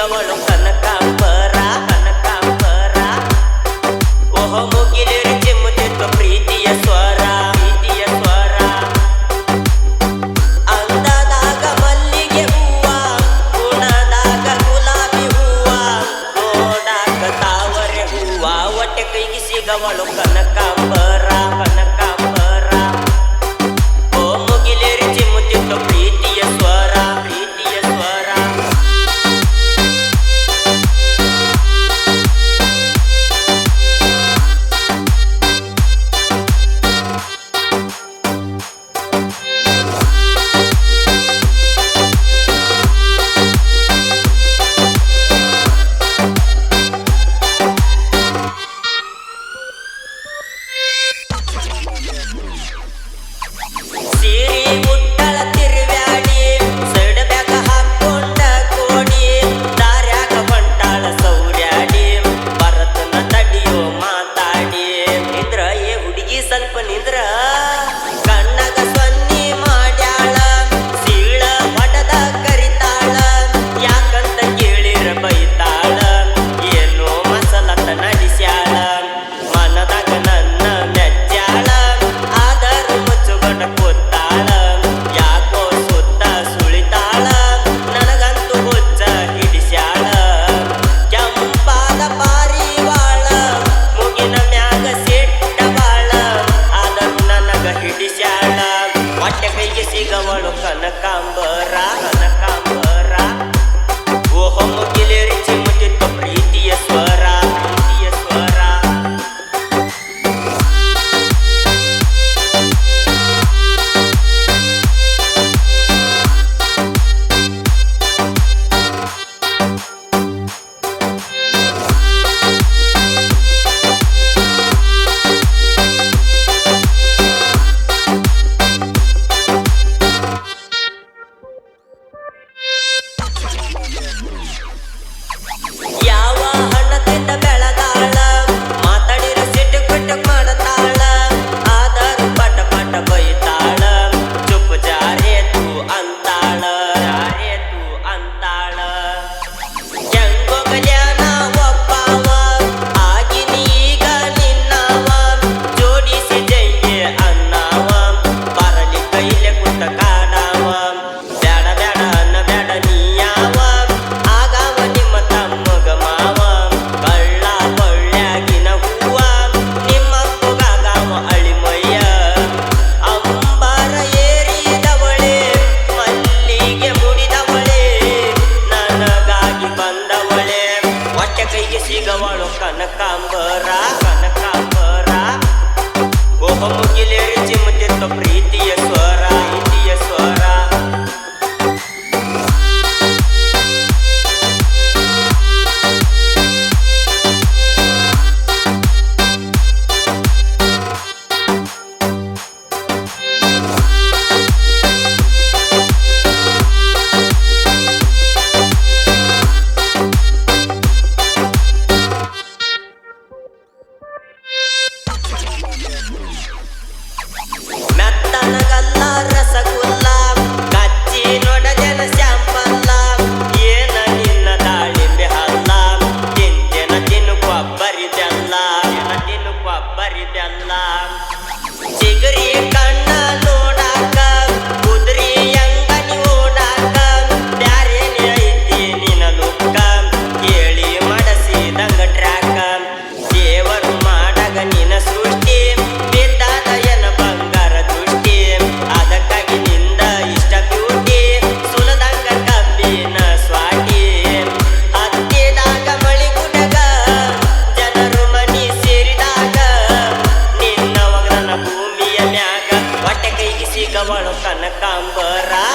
ಸಿಕ್ಕವಳು ಕನಕಾಂಬರ ಕನಕಾಂಬರ. ಓಹ ಮುಗಿದರೆ ಚಿಮ್ಮುತ್ತಿರುವ ಪ್ರೀತಿಯ ಸ್ವರ ಪ್ರೀತಿಯ ಸ್ವರ. ಅಂದದಾಗ ಮಲ್ಲಿಗೆ ಹೂವ ಗುಣದಾಗ ಗುಲಾಬಿ ಹೂವ ನೋಡಾಗ ತಾವರೆ ಹೂವ. ಒಟ್ಟೆ ಕೈಗೆ ಸಿಗವಳು ಕನಕಾಂಬರ. i'm ambaran